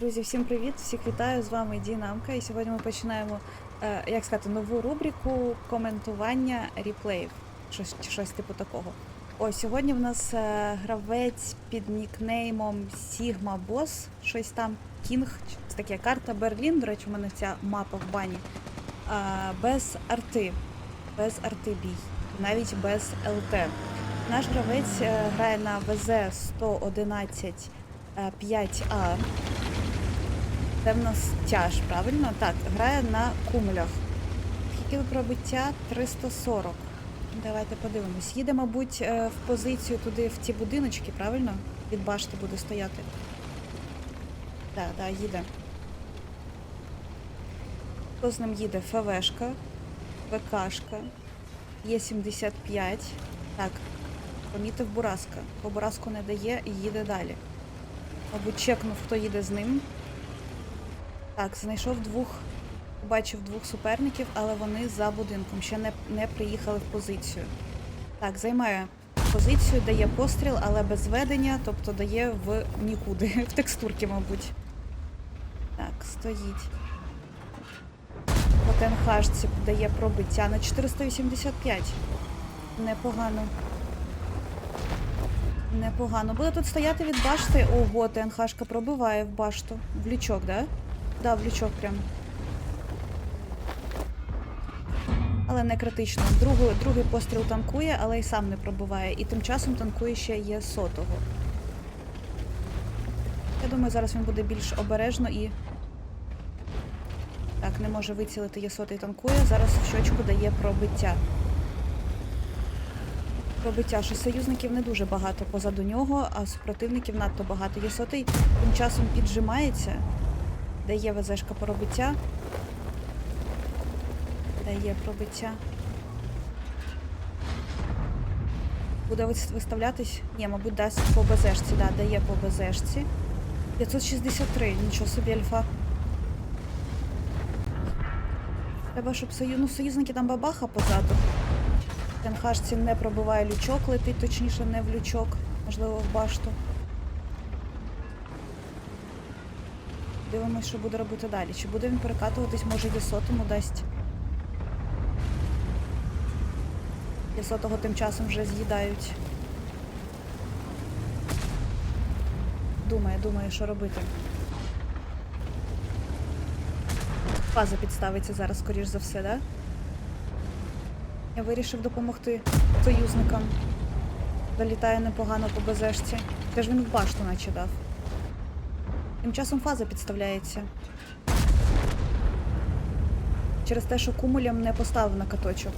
Друзі, всім привіт! Всіх вітаю! З вами Дінамка. І сьогодні ми починаємо, е, як сказати, нову рубрику коментування реплеїв. Щось, щось типу такого. Ось сьогодні в нас е, гравець під нікнеймом Sigma Boss, щось там Кінг. Таке карта Берлін. До речі, у мене ця мапа в бані. Без арти. Без арти бій. Навіть без ЛТ. Наш гравець е, грає на ВЗ 111 е, 5А. Це в нас тяж, правильно? Так, грає на кумулях. Скільки пробиття? 340. Давайте подивимось. Їде, мабуть, е, в позицію туди, в ті будиночки, правильно? Від башти буде стояти. Так, так, їде. Хто з ним їде? ФВшка, ВКшка, Є75. Так, помітив Бураска. Бо Бураску не дає і їде далі. Мабуть, чекнув, хто їде з ним. Так, знайшов двох, побачив двох суперників, але вони за будинком ще не, не приїхали в позицію. Так, займає позицію, дає постріл, але без ведення, тобто дає в нікуди, в текстурки, мабуть. Так, стоїть. По ТНХшці дає пробиття на 485. Непогано. Непогано. Буде тут стояти від башти. Ого, ТНХшка пробиває в башту. В лючок, да? Да, в лючок прям. Але не критично. Другу, другий постріл танкує, але й сам не пробиває. І тим часом танкує ще є сотого. Я думаю, зараз він буде більш обережно і. Так, не може вицілити є сотий танкує. Зараз в щочку дає пробиття. Пробиття, що союзників не дуже багато позаду нього, а супротивників надто багато. Є сотий тим часом піджимається. Дає ВЗшка пробиття. Дає пробиття. Буде виставлятись? Ні, мабуть, дасть по БЗшці, да, дає по БЗшці. 563, нічого собі альфа. Треба, щоб сою... ну, союзники там бабаха позаду. ТНХшці не пробиває лючок, летить, точніше, не в лючок, можливо, в башту. Дивимось, що буде робити далі. Чи буде він перекатуватись, може Єсотому дасть. Єсотого тим часом вже з'їдають. Думає, думає, що робити. Фаза підставиться зараз, скоріш за все, да? Я вирішив допомогти союзникам. Залітає непогано по БЗшці. Ж він в башту наче дав. Тим часом фаза підставляється. Через те, що кумулям не поставив на каточок.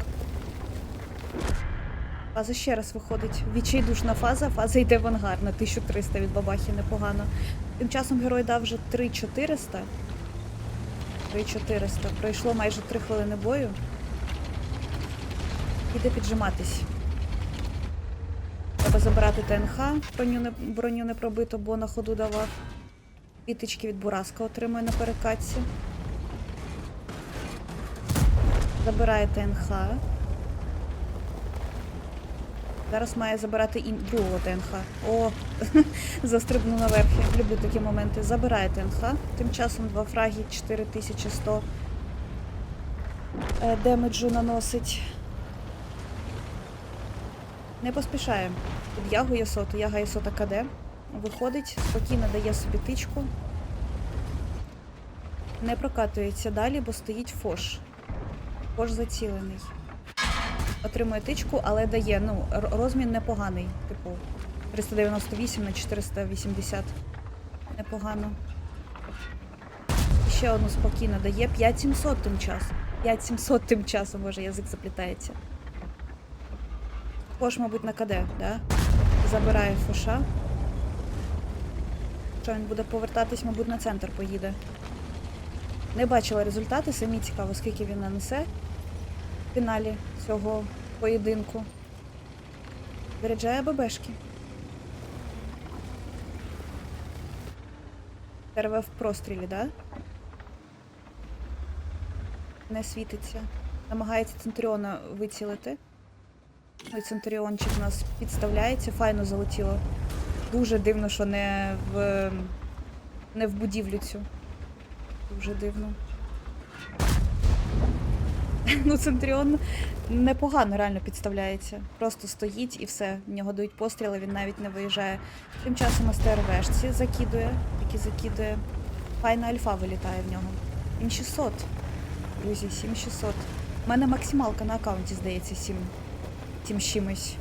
Фаза ще раз виходить. Відчайдушна фаза, фаза йде в ангар на 1300 від бабахи непогано. Тим часом герой дав вже 3400. 3400. Пройшло майже 3 хвилини бою. Іде піджиматись. Треба забирати ТНХ, броню не, броню не пробито, бо на ходу давав. Віточки від Бураска отримує на перекатці. Забирає ТНХ. Зараз має забирати і другого ТНХ. О, застрибну наверх. Я люблю такі моменти. Забирає ТНХ. Тим часом два фраги 4100 е, демеджу наносить. Не поспішає. Під Ягу Ясоту, Яга Ясота КД. Виходить, спокійно дає собі тичку. Не прокатується далі, бо стоїть фош. Фош зацілений. Отримує тичку, але дає, ну, розмін непоганий. Типу, 398 на 480. Непогано. Ще одну спокійно дає. 5700 тим часом. 5700 тим часом, може, язик заплітається. Фош, мабуть, на КД, да? Забирає фоша. Що він буде повертатись, мабуть, на центр поїде. Не бачила результати, самі цікаво, скільки він нанесе в фіналі цього поєдинку. Заряджає ББшки. РВ в прострілі, да? Не світиться. Намагається Центріона вицілити. Ой, Центуріончик у нас підставляється, файно залетіло. Дуже дивно, що не в не в будівлю цю. Дуже дивно. Ну, Центріон непогано реально підставляється. Просто стоїть і все. В нього дають постріли, він навіть не виїжджає. Тим часом СТРВшці закидує, які закидує. Файна альфа вилітає в нього. 7600. Друзі, 7600. У мене максималка на аккаунті, здається, 7. 7 чимось.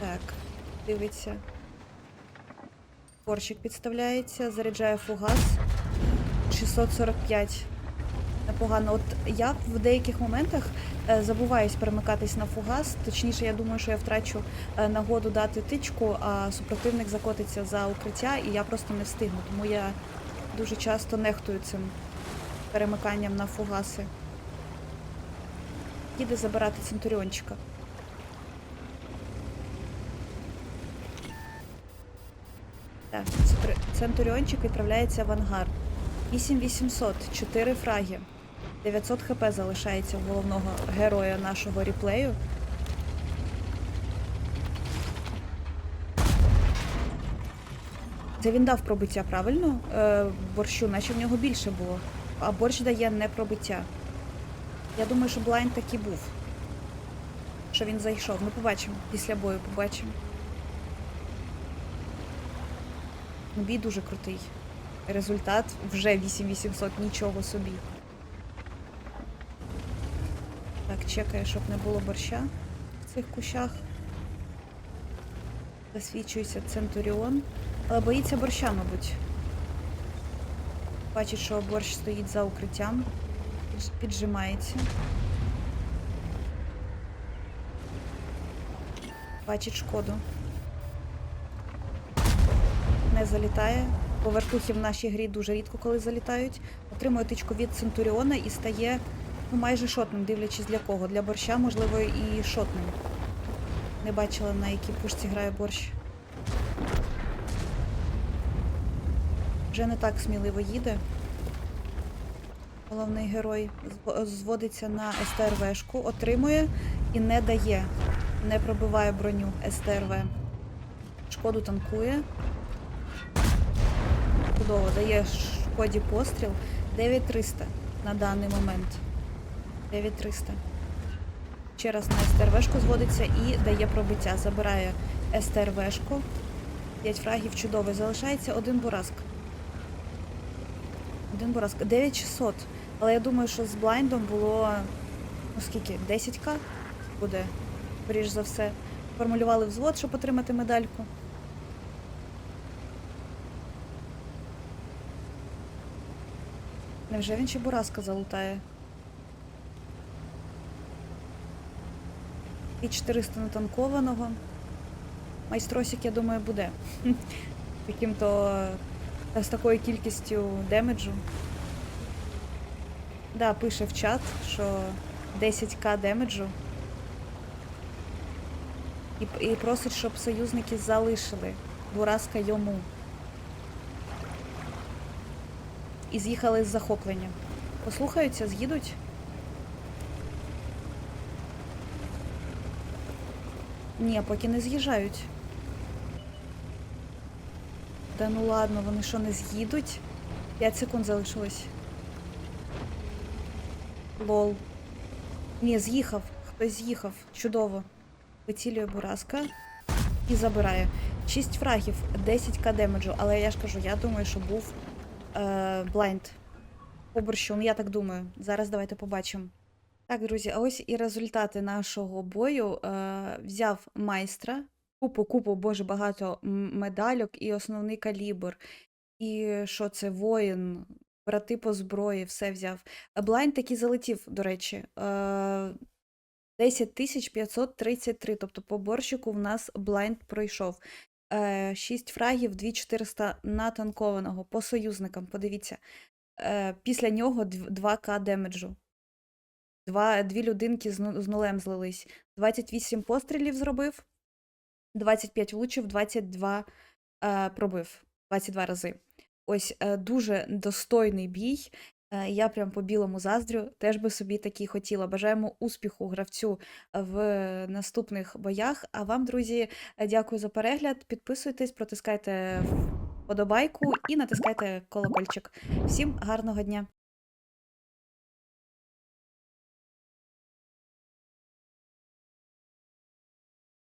Так, дивиться. Порщик підставляється, заряджає фугас. 645. Непогано. От я в деяких моментах е, забуваюсь перемикатись на фугас. Точніше, я думаю, що я втрачу е, нагоду дати тичку, а супротивник закотиться за укриття, і я просто не встигну. Тому я дуже часто нехтую цим перемиканням на фугаси. Їде забирати центуріончика. Так, Центуріончик відправляється в ангар. 8800, 4 фраги. 900 хп залишається в головного героя нашого ріплею. Це він дав пробиття, правильно? Е, борщу, наче в нього більше було. А борщ дає не пробиття. Я думаю, що блайнд таки був. Що він зайшов. Ну, побачимо. Після бою побачимо. Ну, Бій дуже крутий. Результат вже 8800, нічого собі. Так, чекає, щоб не було борща в цих кущах. Засвічується Центуріон. Але боїться борща, мабуть. Бачить, що борщ стоїть за укриттям. Піджимається. Бачить шкоду. Не залітає. Повертухи в нашій грі дуже рідко коли залітають. Отримує тичку від Центуріона і стає ну, майже шотним, дивлячись для кого. Для борща, можливо, і шотним. Не бачила, на якій пушці грає борщ. Вже не так сміливо їде. Головний герой зводиться на СТРВшку, отримує і не дає. Не пробиває броню СТРВ. Шкоду танкує. Чудово, дає шкоді постріл. 9300 на даний момент. 9300. Ще раз на СТРВшку зводиться і дає пробиття. Забирає СТРВшку. 5 фрагів чудово. Залишається один бураск. Один бураск. 9600. Але я думаю, що з блайндом було. Ну скільки? 10к буде, скоріш за все. Формулювали взвод, щоб отримати медальку. Невже він ще Бураска залутає? І 400 натанкованого. Майстросик, я думаю, буде. Таким-то е, з такою кількістю демеджу. Да, пише в чат, що 10к демеджу. І, і просить, щоб союзники залишили Бураска йому. І з'їхали з захоплення. Послухаються, з'їдуть. Ні, поки не з'їжджають. Та ну ладно, вони що не з'їдуть? 5 секунд залишилось. Лол. Ні, з'їхав. Хтось з'їхав. Чудово. Вицілює Бураска і забирає. 6 фрагів, 10к демеджу, але я ж кажу, я думаю, що був блайнд по борщу. Ну, я так думаю. Зараз давайте побачимо. Так, друзі, а ось і результати нашого бою. Е, взяв майстра, купу, купу, боже, багато медальок і основний калібр. І що це воїн, брати по зброї, все взяв. Е, Блайнд таки залетів, до речі. Е, 10 533, тобто по борщику в нас блайнд пройшов. Е, 6 фрагів, 2400 натанкованого по союзникам. Подивіться. Е, після нього 2к демеджу. Два, дві людинки з, ну- нулем злились. 28 пострілів зробив, 25 влучив, 22 е, пробив. 22 рази. Ось е, дуже достойний бій. Е, Я прям по білому заздрю, теж би собі такі хотіла. Бажаємо успіху гравцю в наступних боях. А вам, друзі, е, дякую за перегляд. Підписуйтесь, протискайте вподобайку і натискайте колокольчик. Всім гарного дня!